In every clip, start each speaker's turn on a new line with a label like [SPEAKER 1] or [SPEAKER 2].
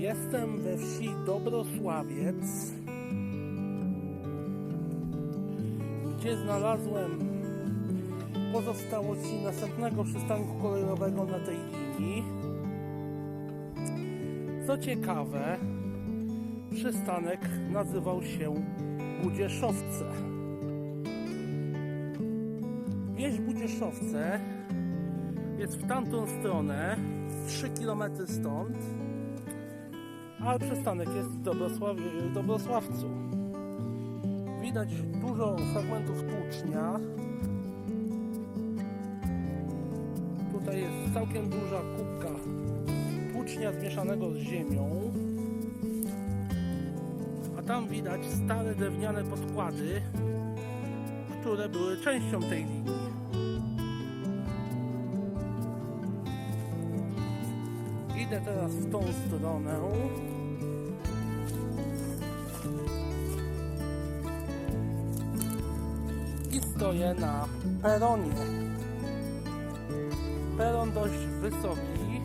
[SPEAKER 1] Jestem we wsi Dobrosławiec, gdzie znalazłem pozostałości następnego przystanku kolejowego na tej linii. Co ciekawe, przystanek nazywał się Budzieszowce. Wieś Budzieszowce jest w tamtą stronę, 3 km stąd, ale przystanek jest w, Dobrosław w Dobrosławcu. Widać dużo fragmentów tłucznia. Tutaj jest całkiem duża kubka tłucznia zmieszanego z ziemią. A tam widać stare drewniane podkłady, które były częścią tej linii. Idę teraz w tą stronę. I stoję na peronie. Peron dość wysoki.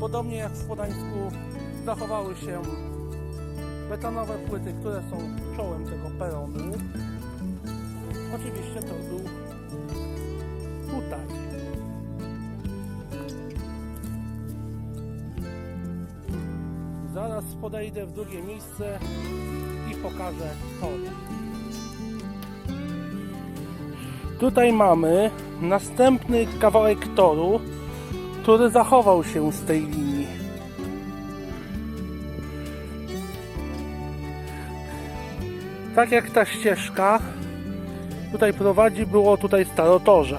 [SPEAKER 1] Podobnie jak w Podańsku zachowały się betonowe płyty, które są czołem tego peronu. Oczywiście to był tutaj. Zaraz podejdę w drugie miejsce i pokażę tor. Tutaj mamy następny kawałek toru, który zachował się z tej linii. Tak jak ta ścieżka tutaj prowadzi, było tutaj starotorze.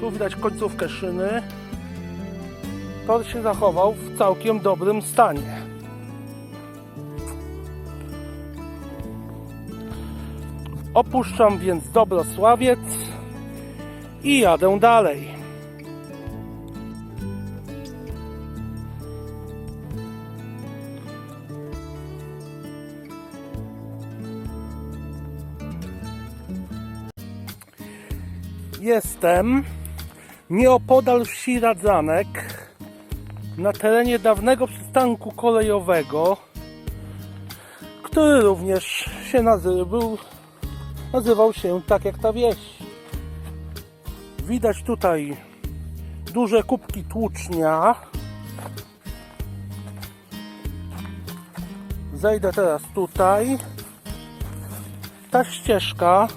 [SPEAKER 1] Tu widać końcówkę szyny. Tor się zachował w całkiem dobrym stanie. Opuszczam więc Dobrosławiec i jadę dalej. Jestem nieopodal wsi Radzanek na terenie dawnego przystanku kolejowego, który również się nazywał, nazywał się tak jak ta wieś. Widać tutaj duże kubki tłucznia. Zejdę teraz tutaj. Ta ścieżka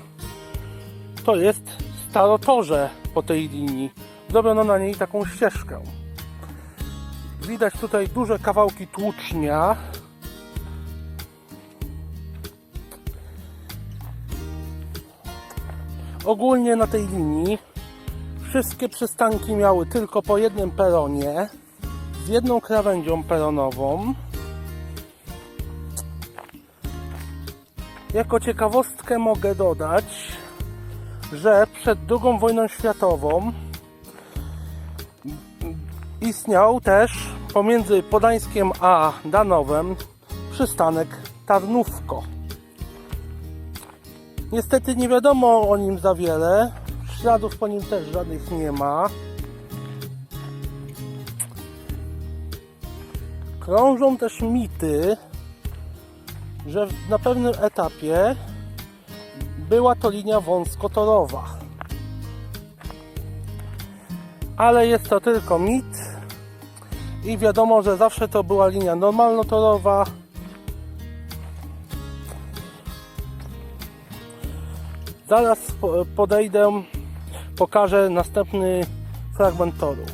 [SPEAKER 1] to jest starotorze po tej linii. Zrobiono na niej taką ścieżkę. Widać tutaj duże kawałki tłucznia. Ogólnie na tej linii wszystkie przystanki miały tylko po jednym peronie z jedną krawędzią peronową. Jako ciekawostkę mogę dodać, że przed II wojną światową istniał też pomiędzy Podańskiem a Danowem przystanek Tarnówko. Niestety nie wiadomo o nim za wiele, śladów po nim też żadnych nie ma. Krążą też mity, że na pewnym etapie była to linia wąskotorowa. Ale jest to tylko mit i wiadomo, że zawsze to była linia normalnotorowa. Zaraz po- podejdę, pokażę następny fragment toru.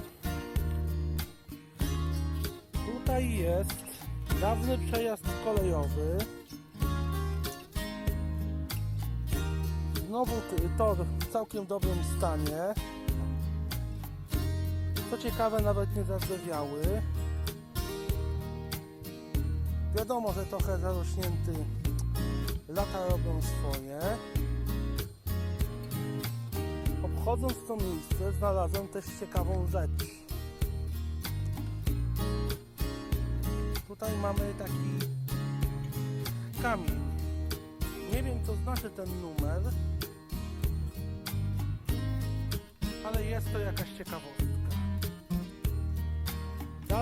[SPEAKER 1] Tutaj jest dawny przejazd kolejowy. Znowu tor w całkiem dobrym stanie. Co ciekawe, nawet nie zardzewiały. Wiadomo, że trochę zarośnięty. Lata robią swoje. Obchodząc to miejsce, znalazłem też ciekawą rzecz. Tutaj mamy taki kamień. Nie wiem, co znaczy ten numer, ale jest to jakaś ciekawostka.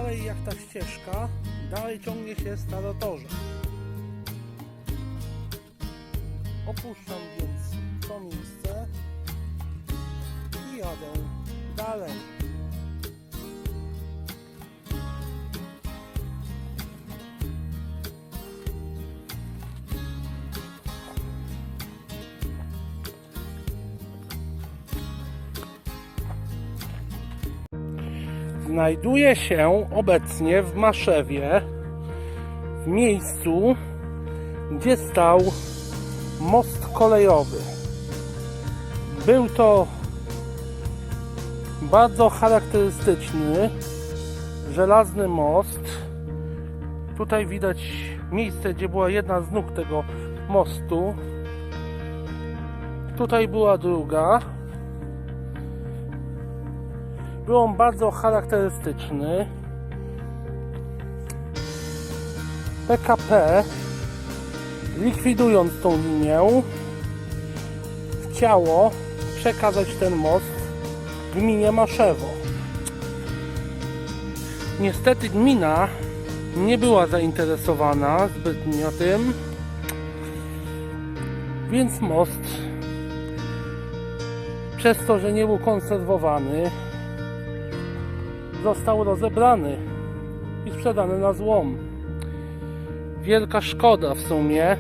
[SPEAKER 1] Dalej jak ta ścieżka, dalej ciągnie się starotorze. Opuszczam więc to miejsce i jadę dalej. Znajduję się obecnie w Maszewie, w miejscu, gdzie stał most kolejowy. Był to bardzo charakterystyczny żelazny most. Tutaj widać miejsce, gdzie była jedna z nóg tego mostu. Tutaj była druga. Był on bardzo charakterystyczny. PKP, likwidując tą linię, chciało przekazać ten most gminie Maszewo. Niestety gmina nie była zainteresowana zbytnio tym, więc most przez to, że nie był konserwowany, został rozebrany i sprzedany na złom. Wielka szkoda w sumie.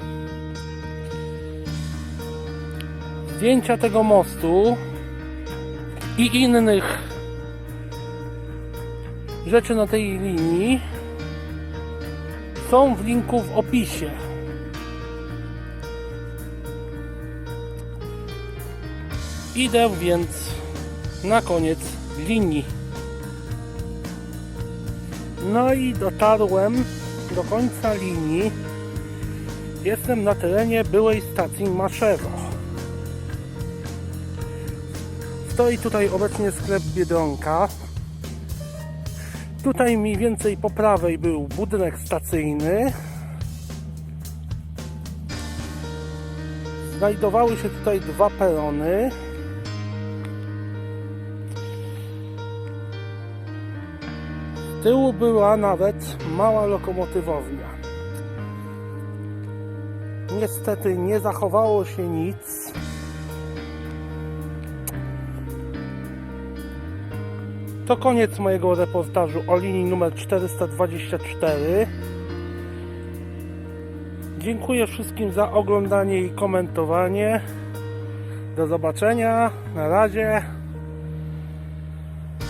[SPEAKER 1] Zdjęcia tego mostu i innych rzeczy na tej linii są w linku w opisie. Idę więc na koniec linii. No i dotarłem do końca linii. Jestem na terenie byłej stacji Maszewo. Stoi tutaj obecnie sklep Biedronka. Tutaj mniej więcej po prawej był budynek stacyjny. Znajdowały się tutaj dwa perony. Z tyłu była nawet mała lokomotywownia. Niestety nie zachowało się nic. To koniec mojego reportażu o linii numer 424. Dziękuję wszystkim za oglądanie i komentowanie. Do zobaczenia. Na razie.